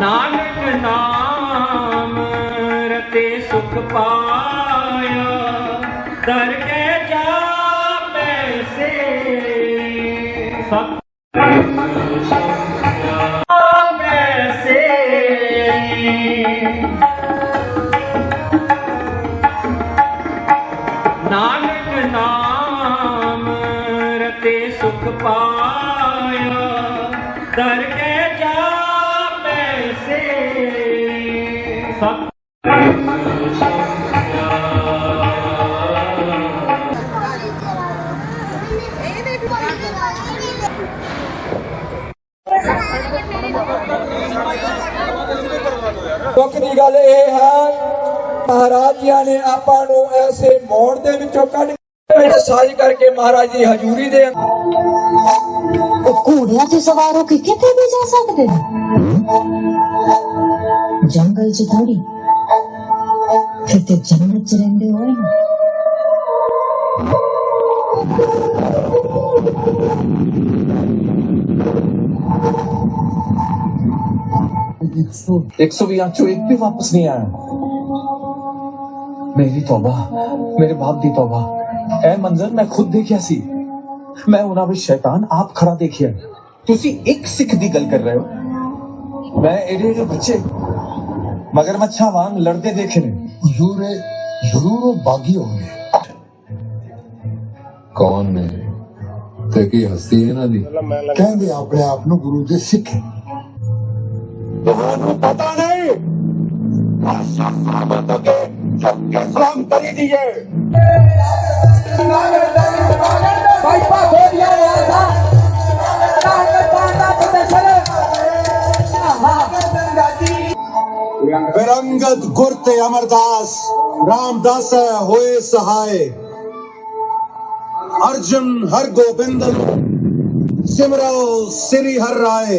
ਨਾਨਕ ਨਾਮ ਰਤੇ ਸੁਖ ਪਾਇਆ ਦਰ ਕੇ ਜਾਪੇ ਸੇ। ਸਤ ਸੇ। ਸੁਖ ਪਾਇਆ। ਦਰ ਕੇ ਜਾਪੇ ਸੇ। ਸਤ ਦੁੱਖ ਦੀ ਗੱਲ ਇਹ ਹੈ ਮਹਾਰਾਜ ਜੀ ਨੇ ਆਪਾਂ ਨੂੰ ਐਸੇ ਮੋੜ ਦੇ ਵਿੱਚੋਂ ਕੱਢ ਕੇ ਸਾਜ ਕਰਕੇ ਮਹਾਰਾਜ ਦੀ ਹਜ਼ੂਰੀ ਦੇ ਉਹ ਘੋੜਿਆਂ ਤੇ ਸਵਾਰ ਹੋ ਕੇ ਕਿੱਥੇ ਵੀ ਜਾ ਸਕਦੇ ਨੇ ਜੰਗਲ 'ਚ ਥੋੜੀ ਫਿਰ ਤੇ ਜੰਨਤ 'ਚ ਰਹਿੰਦੇ ਹੋਏ ਨਾ एक सौ भी चो एक भी वापस नहीं आया मेरी तौबा मेरे बाप दी तौबा ए मंजर मैं खुद देखिया सी ਮੈਂ ਉਹਨਾਂ ਵਿੱਚ ਸ਼ੈਤਾਨ ਆਪ ਖੜਾ ਦੇਖਿਆ। ਤੁਸੀਂ ਇੱਕ ਸਿੱਖ ਦੀ ਗੱਲ ਕਰ ਰਹੇ ਹੋ। ਮੈਂ ਇਹਦੇ ਦੇ ਬੱਚੇ ਮਗਰਮੱਛਾਂ ਵਾਂਗ ਲੜਦੇ ਦੇਖੇ ਨੇ। ਜ਼ਰੂਰ ਜ਼ਰੂਰ ਉਹ ਬਾਗੀ ਹੋਣਗੇ ਕੌਣ ਨੇ? ਤੇ ਕੀ ਹਸਤੀ ਇਹਨਾਂ ਦੀ? ਕਹਿੰਦੇ ਆਪਣੇ ਆਪ ਨੂੰ ਗੁਰੂ ਦੇ ਸਿੱਖ ਤੁਹਾਨੂੰ ਪਤਾ ਨਹੀਂ। ਆਸਾ ਸਾਬਾ ਤੱਕ ਸਭ ਕੇ ਸਲਾਮ ਕਰੀ ਦੀਏ। ਨਾਗਰ ਦਾ ਸਵਾਗਤ ਹੈ। बेरंगत गुरते अमरदास रामदास होए सहाय अर्जुन हर गोबिंद सिमरो श्री हर राय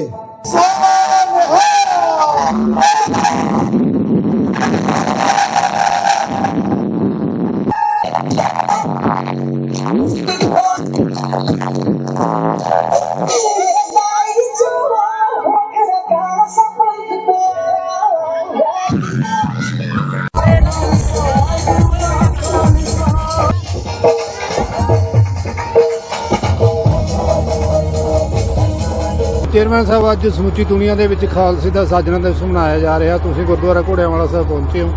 ਚੇਅਰਮੈਨ ਸਾਹਿਬ, ਅੱਜ ਸਮੁੱਚੀ ਦੁਨੀਆ ਦੇ ਵਿੱਚ ਖਾਲਸੇ ਦਾ ਸਾਜਣਾ ਦਿਵਸ ਮਨਾਇਆ ਜਾ ਰਿਹਾ। ਤੁਸੀਂ ਗੁਰਦੁਆਰਾ ਘੋੜਿਆਂ ਵਾਲਾ ਸਾਹਿਬ ਪਹੁੰਚੇ ਹੋ।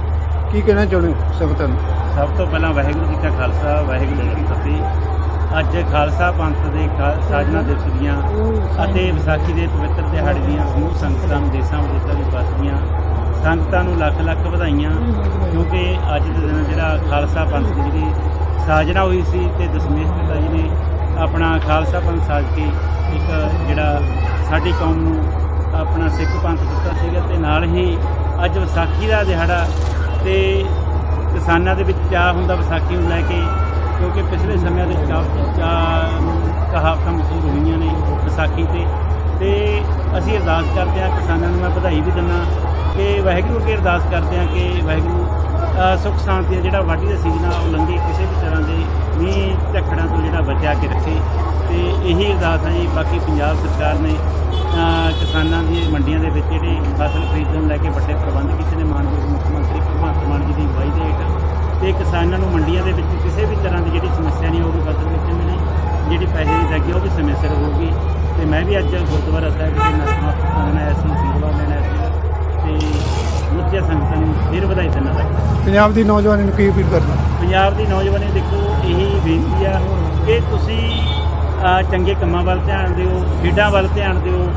ਕੀ ਕਹਿਣਾ ਚਾਹੁੰਦੇ ਹੋ ਸੰਗਤਾਂ ਨੂੰ? ਸਭ ਤੋਂ ਪਹਿਲਾਂ ਵਾਹਿਗੁਰੂ ਜੀ ਕਾ ਖਾਲਸਾ, ਵਾਹਿਗੁਰੂ ਜੀ ਕੀ ਫਤਿਹ। ਅੱਜ ਖਾਲਸਾ ਪੰਥ ਦੇ ਖਾ- ਸਾਜਨਾ ਦਿਵਸ ਦੀਆਂ ਅਤੇ ਵਿਸਾਖੀ ਦੇ ਪਵਿੱਤਰ ਦਿਹਾੜੇ ਦੀਆਂ ਸਮੂਹ ਸੰਗਤਾਂ ਨੂੰ ਦੇਸਾਂ ਵਿਦੇਸਾਂ ਵਿੱਚ ਵਸਦੀਆਂ ਸੰਗਤਾਂ ਨੂੰ ਲੱਖ ਲੱਖ ਵਧਾਈਆਂ। ਕਿਉਂਕਿ ਅੱਜ ਦੇ ਦਿਨ ਜਿਹੜਾ ਖਾਲਸਾ ਪੰਥ ਦੀ ਜਿਹੜੀ ਸਾਜਨਾ ਹੋਈ ਸੀ ਤੇ ਦਸ਼ਮੇਸ਼ ਪਿਤਾ ਜੀ ਨੇ ਆਪਣਾ ਖਾਲਸਾ ਪੰਥ ਸਾਜ ਕੇ ਇੱਕ ਜਿਹੜਾ ਸਾਡੀ ਕੌਮ ਨੂੰ ਆਪਣਾ ਸਿੱਖ ਪੰਥ ਦਿੱਤਾ ਸੀਗਾ ਤੇ ਨਾਲ ਹੀ ਅੱਜ ਵਿਸਾਖੀ ਦਾ ਦਿਹਾੜਾ ਤੇ ਕਿਸਾਨਾਂ ਦੇ ਵਿੱਚ ਚਾਹ ਹੁੰਦਾ ਵਿਸਾਖੀ ਨੂੰ ਲੈ ਕੇ ਕਿਉਂਕਿ ਪਿਛਲੇ ਸਮਿਆਂ ਦੇ ਚਾਹ ਚਾਹ ਕਹਾਵਤਾਂ ਮਸ਼ਹੂਰ ਹੋਈਆਂ ਨੇ ਵਿਸਾਖੀ ਤੇ। ਤੇ ਅਸੀਂ ਅਰਦਾਸ ਕਰਦੇ ਹਾਂ ਕਿਸਾਨਾਂ ਨੂੰ ਮੈਂ ਵਧਾਈ ਵੀ ਦਿੰਦਾ ਕਿ ਵਾਹਿਗੁਰੂ ਅੱਗੇ ਅਰਦਾਸ ਕਰਦੇ ਹਾਂ ਕਿ ਵਾਹਿਗੁਰੂ ਅ, ਸੁੱਖ ਸ਼ਾਂਤੀ ਜਿਹੜਾ ਵਾਢੀ ਦਾ ਸੀਜ਼ਨ ਆ ਉਹ ਲੰਘੇ ਕਿਸੇ ਵੀ ਤਰ੍ਹਾਂ ਦੇ ਮੀਂਹ ਝੱਖੜਾਂ ਤੋਂ ਜਿਹੜਾ ਬਚਾ ਕੇ ਰੱਖੇ। ਤੇ ਇਹੀ ਅਰਦਾਸ ਹੈ ਜੀ ਬਾਕੀ ਪੰਜਾਬ ਸਰਕਾਰ ਨੇ ਕਿਸਾਨਾਂ ਦੀ ਮੰਡੀਆਂ ਦੇ ਵਿੱਚ ਜਿਹੜੇ ਫਸਲ ਖਰੀਦਣ ਲੈ ਕੇ ਵੱਡੇ ਪ੍ਰਬੰਧ ਕੀਤੇ ਨੇ ਮਾਨਯੋਗ ਮੁੱਖ ਮੰਤਰੀ ਭਗਵੰਤ ਮਾਨ ਜੀ ਦੀ ਅਗਵਾਈ ਦੇ ਹੇਠ। ਤੇ ਕਿਸਾਨਾਂ ਨੂੰ ਮੰਡੀਆਂ ਦੇ ਵਿੱਚ ਕਿਸੇ ਵੀ ਤਰ੍ਹਾਂ ਦੀ ਜਿਹੜੀ ਸਮੱਸਿਆ ਨਹੀਂ ਹੋਊਗੀ ਫਸਲ ਦੀ ਨਹੀਂ ਜਿਹੜੀ ਪੈਸੇ ਦੀ ਲੱਗੀ ਉਹ ਵੀ ਸਮੇਂ ਸਿਰ ਹੋਊਗੀ। ਤੇ ਮੈਂ ਵੀ ਅੱਜ ਗੁਰਦੁਆਰਾ ਸਾਹਿਬ ਵਿਖੇ ਨਸਮਾ ਮੰਗਣ ਆਇਆ ਸੀ ਅਸ਼ੀਰਵਾਦ ਲੈਣ ਸੀ। ਤੇ ਮੁੱਖਿਆ ਸੰਗਤਾਂ ਨੂੰ ਫਿਰ ਵਧਾਈ ਦਿੰਦਾ ਹਾਂ। ਪੰਜਾਬ ਦੀ ਨੌਜਵਾਨੀ ਨੂੰ ਕੀ ਅਪੀਲ ਕਰਨਾ? ਪੰਜਾਬ ਦੀ ਨੌਜਵਾਨੀ ਦੇਖੋ ਇਹੀ ਬੇਨਤੀ ਆ ਕਿ ਤੁਸੀਂ ਚੰਗੇ ਕੰਮਾਂ ਵੱਲ ਧਿਆਨ ਦਿਓ ਖੇਡਾਂ ਵੱਲ ਧਿਆਨ ਦਿਓ।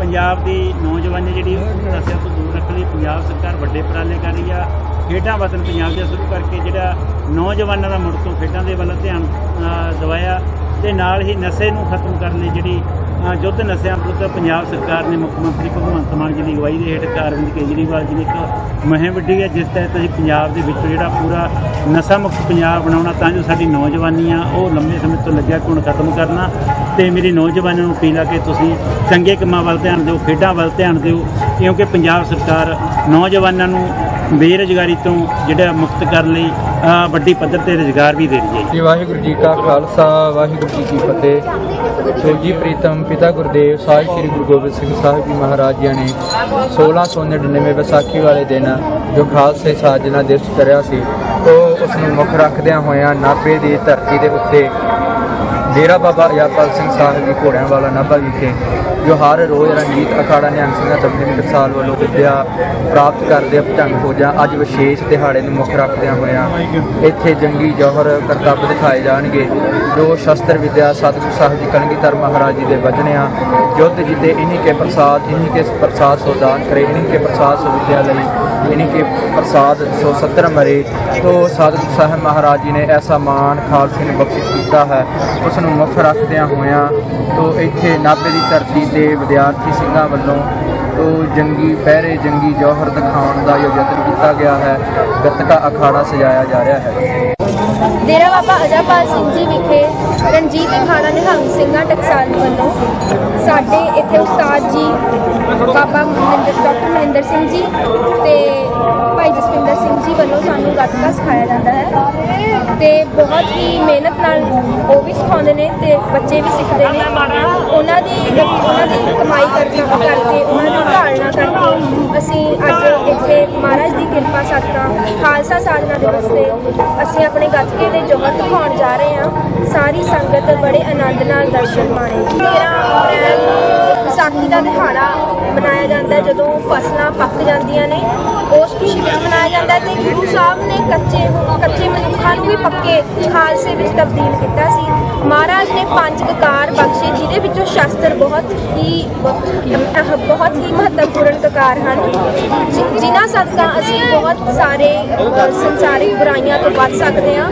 ਪੰਜਾਬ ਦੀ ਨੌਜਵਾਨੀ ਜਿਹੜੀ ਉਹ ਨਸ਼ਿਆਂ ਤੋਂ ਦੂਰ ਰੱਖਣ ਲਈ ਪੰਜਾਬ ਸਰਕਾਰ ਵੱਡੇ ਉਪਰਾਲੇ ਕਰ ਰਹੀ ਆ। ਖੇਡਾਂ ਵਤਨ ਪੰਜਾਬ ਦੇ ਸ਼ੁਰੂ ਕਰਕੇ ਜਿਹੜਾ ਨੌਜਵਾਨਾਂ ਦਾ ਮੁੜ ਤੋਂ ਖੇਡਾਂ ਦੇ ਵੱਲ ਧਿਆਨ ਅਹ, ਦਿਵਾਇਆ। ਤੇ ਨਾਲ ਹੀ ਨਸ਼ੇ ਨੂੰ ਖਤਮ ਕਰਨ ਲਈ ਜਿਹੜੀ ਅ, ਯੁੱਧ ਨਸ਼ਿਆਂ ਵਿਰੁੱਧ ਪੰਜਾਬ ਸਰਕਾਰ ਨੇ ਮੁੱਖ ਮੰਤਰੀ ਭਗਵੰਤ ਮਾਨ ਜੀ ਦੀ ਅਗਵਾਈ ਦੇ ਹੇਠ ਅਰਵਿੰਦ ਕੇਜਰੀਵਾਲ ਜੀ ਨੇ ਇੱਕ ਮੁਹਿੰਮ ਵਿੱਢੀ ਹੈ ਜਿਸ ਤਹਿਤ ਅਸੀਂ ਪੰਜਾਬ ਦੇ ਵਿੱਚ ਜਿਹੜਾ ਪੂਰਾ ਨਸ਼ਾ ਮੁਕਤ ਪੰਜਾਬ ਬਣਾਉਣਾ ਤਾਂ ਜੋ ਸਾਡੀ ਨੌਜਵਾਨੀ ਆ ਉਹ ਲੰਮੇ ਸਮੇਂ ਤੋਂ ਲੱਗਿਆ ਗੁਣ ਖਤਮ ਕਰਨਾ। ਤੇ ਮੇਰੀ ਨੌਜਵਾਨਾਂ ਨੂੰ ਅਪੀਲ ਆ ਕਿ ਤੁਸੀਂ ਚੰਗੇ ਕੰਮਾਂ ਵੱਲ ਧਿਆਨ ਦਿਓ ਖੇਡਾਂ ਵੱਲ ਧਿਆਨ ਦਿਓ ਕਿਉਂਕਿ ਪੰਜਾਬ ਸਰਕਾਰ ਨੌਜਵਾਨਾਂ ਨੂੰ ਬੇਰੁਜ਼ਗਾਰੀ ਤੋਂ ਜਿਹੜਾ ਮੁਕਤ ਕਰਨ ਲਈ ਵੱਡੀ ਪੱਧਰ ਤੇ ਰੁਜ਼ਗਾਰ ਵੀ ਦੇ ਰਹੀ ਹੈ। ਜੀ, ਵਾਹਿਗੁਰੂ ਜੀ ਕਾ ਖਾਲਸਾ, ਵਾਹਿਗੁਰੂ ਜੀ ਕੀ ਫਤਿਹ। ਸੋ ਜੀ, ਪ੍ਰੀਤਮ ਪਿਤਾ ਗੁਰਦੇਵ ਸਾਹਿਬ ਸ੍ਰੀ ਗੁਰੂ ਗੋਬਿੰਦ ਸਿੰਘ ਸਾਹਿਬ ਜੀ ਮਹਾਰਾਜ ਜੀ ਨੇ 1699 ਵਿਸਾਖੀ ਵਾਲੇ ਦਿਨ ਜੋ ਖਾਲਸੇ ਸਾਜਨਾ ਦਿਵਸ ਕਰਿਆ ਸੀ, ਉਹ ਉਸ ਨੂੰ ਮੁੱਖ ਰੱਖਦਿਆਂ ਹੋਇਆਂ ਨਾਭੇ ਦੀ ਧਰਤੀ ਦੇ ਉੱਤੇ ਡੇਰਾ ਬਾਬਾ ਅਜਾਪਲ ਸਿੰਘ ਸਾਹਿਬ ਜੀ ਘੋੜਿਆਂ ਵਾਲਾ ਨਾਭਾ ਵਿਖੇ ਜੋ ਹਰ ਰੋਜ਼ ਰਣਜੀਤ ਅਖਾੜਾ, ਨਿਹੰਗ ਸਿੰਘਾਂ ਤਬਦੀਲ ਟਕਸਾਲ ਵੱਲੋਂ ਵਿੱਦਿਆ ਪ੍ਰਾਪਤ ਕਰਦੇ ਪਤੰਗ ਹੋ ਜਾ ਅੱਜ ਵਿਸ਼ੇਸ਼ ਦਿਹਾੜੇ ਨੂੰ ਮੁੱਖ ਰੱਖਦਿਆਂ ਹੋਇਆਂ ਇੱਥੇ ਜੰਗੀ ਜੋਹਰ ਕਰਤੱਵ ਦਿਖਾਏ ਜਾਣਗੇ। ਜੋ ਸ਼ਸਤਰ ਵਿੱਦਿਆ ਸਤਿਗੁਰੂ ਸਾਹਿਬ ਜੀ ਕਲਗੀ ਧਰ ਮਹਾਰਾਜ ਜੀ ਦੇ ਵਚਨਿਆਂ ਜੁੱਧ ਜਿੱਤੇ ਇਨਹੀ ਕੇ ਪ੍ਰਸਾਦ ਇਨਹੀ ਕੇ ਪ੍ਰਸਾਦ ਸੋ ਦਾਨ ਕਰੇ ਇਨਹੀ ਕੇ ਪ੍ਰਸਾਦ ਸੋ ਵਿੱਦਿਆ ਲਈ ਇਨਹੀ ਕੇ ਪ੍ਰਸਾਦ ਸੋ 70 ਮਰੇ। ਤੋਂ ਸਤਿਗੁਰੂ ਸਾਹਿਬ ਮਹਾਰਾਜ ਜੀ ਨੇ ਐਸਾ ਮਾਣ ਖਾਲਸੇ ਨੂੰ ਬਖਸ਼ਿਸ਼ ਕੀਤਾ ਹੈ, ਉਸ ਨੂੰ ਮੁੱਖ ਰੱਖਦਿਆਂ ਹੋਇਆਂ ਤੋਂ ਇੱਥੇ ਨਾਭੇ ਦੀ ਧਰਤੀ ਤੇ ਵਿਦਿਆਰਥੀ ਸਿੰਘਾਂ ਵੱਲੋਂ ਤੋਂ ਜੰਗੀ, ਪਹਿਰੇ ਜੰਗੀ ਜੌਹਰ ਦਿਖਾਉਣ ਦਾ ਜੋ ਯਤਨ ਕੀਤਾ ਗਿਆ ਹੈ। ਗੱਤਕਾ ਅਖਾੜਾ ਸਜਾਇਆ ਜਾ ਰਿਹਾ ਹੈ। ਡੇਰਾ ਬਾਬਾ ਅਜਾਪਾਲ ਸਿੰਘ ਜੀ ਵਿਖੇ ਰਣਜੀਤ ਅਖਾੜਾ ਨਿਹੰਗ ਸਿੰਘਾਂ ਟਕਸਾਲ ਵੱਲੋਂ ਸਾਡੇ ਇੱਥੇ ਉਸਤਾਦ ਜੀ ਬਾਬਾ ਮਹਿੰਦਰ, ਡਾਕਟਰ ਮਹਿੰਦਰ ਸਿੰਘ ਜੀ ਤੇ ਭਾਈ ਜਸਪਿੰਦਰ ਸਿੰਘ ਜੀ ਵੱਲੋਂ ਸਾਨੂੰ ਗੱਤਕਾ ਸਿਖਾਇਆ ਜਾਂਦਾ ਹੈ। ਤੇ ਬਹੁਤ ਹੀ ਮਿਹਨਤ ਨਾਲ ਉਹ ਵੀ ਸਿਖਾਉਂਦੇ ਨੇ ਤੇ ਬੱਚੇ ਵੀ ਸਿੱਖਦੇ ਨੇ। ਉਹਨਾਂ ਦੀ ਉਹਨਾਂ ਦੀ ਕਮਾਈ ਕਰਕੇ ਕਰਕੇ, ਉਹਨਾਂ ਦੀ ਧਾਰਨਾ ਕਰਕੇ ਅਸੀਂ ਅੱਜ ਇੱਥੇ ਮਹਾਰਾਜ ਦੀ ਕਿਰਪਾ ਸਦਕਾ ਖਾਲਸਾ ਸਾਜਨਾ ਦਿਵਸ ਤੇ ਅਸੀਂ ਆਪਣੇ ਗੱਤਕੇ ਦੇ ਜੋਹਰ ਦਿਖਾਉਣ ਜਾ ਰਹੇ ਹਾਂ। ਸਾਰੀ ਸੰਗਤ ਬੜੇ ਆਨੰਦ ਨਾਲ ਦਰਸ਼ਨ ਮਾਣੇ 13 ਅਪ੍ਰੈਲ ਵਿਸਾਖੀ ਦਾ ਦਿਹਾੜਾ ਮਨਾਇਆ ਜਾਂਦਾ ਹੈ। ਜਦੋਂ ਫਸਲਾਂ ਪੱਕ ਜਾਂਦੀਆਂ ਨੇ ਉਸ ਖੁਸ਼ੀ ਵਿੱਚ ਮਨਾਇਆ ਜਾਂਦਾ ਹੈ ਤੇ ਗੁਰੂ ਸਾਹਿਬ ਨੇ ਕੱਚੇ ਕੱਚੇ ਮਨੁੱਖਾਂ ਨੂੰ ਵੀ ਪੱਕੇ ਖਾਲਸੇ ਵਿੱਚ ਤਬਦੀਲ ਕੀਤਾ ਸੀ। ਮਹਾਰਾਜ ਨੇ ਪੰਜ ਕਕਾਰ ਬਖਸ਼ੇ, ਜਿਹਦੇ ਵਿੱਚੋਂ ਸ਼ਸਤਰ ਬਹੁਤ ਹੀ ਬਹੁਤ ਹੀ ਮਹੱਤਵਪੂਰਨ ਕਕਾਰ ਹਨ। ਜਿ- ਜਿਨ੍ਹਾਂ ਸਦਕਾ ਅਸੀਂ ਬਹੁਤ ਸਾਰੇ ਸੰਸਾਰਿਕ ਬੁਰਾਈਆਂ ਤੋਂ ਬਚ ਸਕਦੇ ਹਾਂ।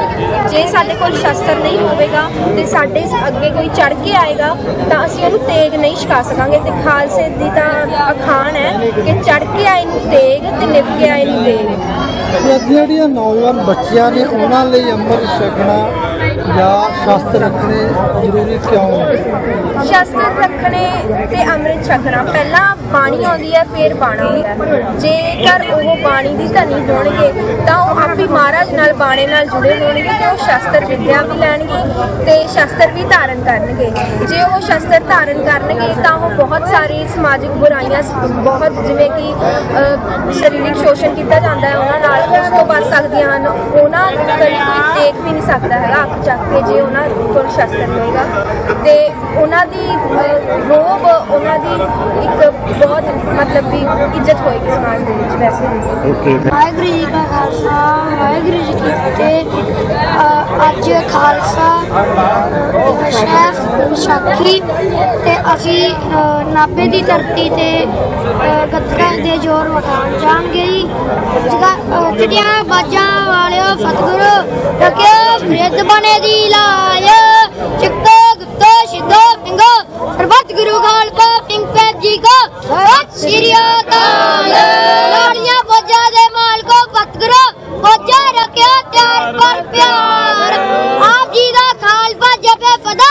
ਜੇ ਸਾਡੇ ਕੋਲ ਸ਼ਸਤਰ ਨਹੀਂ ਹੋਵੇਗਾ ਤੇ ਸਾਡੇ ਅੱਗੇ ਕੋਈ ਚੜ ਕੇ ਆਏਗਾ, ਤਾਂ ਅਸੀਂ ਉਹਨੂੰ ਤੇਗ ਨਹੀਂ ਛਕਾ ਸਕਾਂਗੇ। ਤੇ ਖਾਲਸੇ ਦੀ ਤਾਂ ਅਖਾਣ ਹੈ ਕਿ ਚੜ ਕੇ ਆਏ ਨੂੰ ਤੇਗ ਤੇ ਲਿਪ ਕੇ ਆਏ ਨੂੰ ਤੇਗ। ਜਿਹੜੀਆਂ ਨੌਜਵਾਨ ਬੱਚਿਆਂ ਨੇ, ਉਹਨਾਂ ਲਈ ਅੰਮ੍ਰਿਤ ਛਕਣਾ ਜਾਂ ਸ਼ਸਤਰ ਰੱਖਣੇ ਜ਼ਰੂਰੀ ਕਿਉਂ ਹੈ ਸ਼ਸਤਰ ਰੱਖਣੇ ਤੇ ਅੰਮ੍ਰਿਤ ਛਕਣਾ ਪਹਿਲਾਂ ਬਾਣੀ ਆਉਂਦੀ ਹੈ ਫਿਰ ਬਾਣਾ ਆਉਂਦਾ ਹੈ। ਜੇਕਰ ਉਹ ਬਾਣੀ ਦੀ ਧਨੀ ਹੋਣਗੇ ਤਾਂ ਉਹ ਆਪੀ ਮਹਾਰਾਜ ਨਾਲ ਬਾਣੇ ਨਾਲ ਜੁੜੇ ਹੋਣਗੇ ਤੇ ਉਹ ਸ਼ਸਤਰ ਵਿਦਿਆ ਵੀ ਲੈਣਗੇ ਤੇ ਸ਼ਸਤਰ ਵੀ ਧਾਰਨ ਕਰਨਗੇ। ਜੇ ਉਹ ਸ਼ਸਤਰ ਧਾਰਨ ਕਰਨਗੇ ਤਾਂ ਉਹ ਬਹੁਤ ਸਾਰੀ ਸਮਾਜਿਕ ਬੁਰਾਈਆਂ ਸ- ਬਹੁਤ ਜਿਵੇਂ ਕਿ ਅ, ਸਰੀਰਕ ਸ਼ੋਸ਼ਣ ਕੀਤਾ ਜਾਂਦਾ ਹੈ ਉਹਨਾਂ ਨਾਲ ਉਸ ਤੋਂ ਬਚ ਸਕਦੀਆਂ ਹਨ। ਉਹਨਾਂ ਕਈ ਕੋਈ ਦੇਖ ਵੀ ਨਹੀਂ ਸਕਦਾ ਹੈਗਾ ਅੱਖ ਚੱਕ ਕੇ ਜੇ ਉਹਨਾਂ ਕੋਲ ਸ਼ਸਤਰ ਹੋਏਗਾ। ਤੇ ਉਹਨਾਂ ਦੀ ਰੋਬ ਉਹਨਾਂ ਦੀ ਇੱਕ ਬਹੁਤ ਮਤਲਬ ਵੀ ਇੱਜ਼ਤ ਹੋਏਗੀ ਸਮਾਜ ਦੇ ਵਿੱਚ ਵੈਸੇ। ਓਕੇ ਵਾਹਿਗੁਰੂ ਜੀ ਕਾ ਖਾਲਸਾ ਵਾਹਿਗੁਰੂ ਜੀ ਕੀ ਫਤਿਹ। ਅ, ਅੱਜ ਖਾਲਸਾ ਹੈ ਵਿਸਾਖੀ ਤੇ ਅਸੀਂ ਨਾਭੇ ਦੀ ਧਰਤੀ ਤੇ ਗੱਤਕਾ ਦੇ ਜ਼ੋਰ ਵਖਾਣ ਜਾਣਗੇ ਜੀ। ਜਿਹੜਾ ਅ, ਚਿੜੀਆਂ ਬਾਜਾਂ ਵਾਲਿਓ ਸਤਿਗੁਰੂ ਰੱਖਿਓ ਰਿੱਧ ਬਣੇ ਦੀ ਲਾਇ ਚਿੱਕੋ ਗੁਪਤੋ ਸ਼ਿਦੋ ਪਿੰਗੋ, ਸਰਬਤ ਗੁਰੂ ਗਾਲ ਪਾ ਪਿੰਗ ਪੈ ਜੀ ਕੋ, ਸਤ ਸ਼੍ਰੀ ਅਕਾਲ। ਲੋੜੀਆਂ ਫੌਜਾਂ ਦੇ ਮਾਲਕੋ ਫਤਗਰੋ ਫੌਜਾਂ ਰੱਖਿਆ ਤਿਆਰ ਪਰ ਪਿਆਰ। ਆਪ ਜੀ ਦਾ ਖਾਲਸਾ ਜਪੇ ਫਦਾ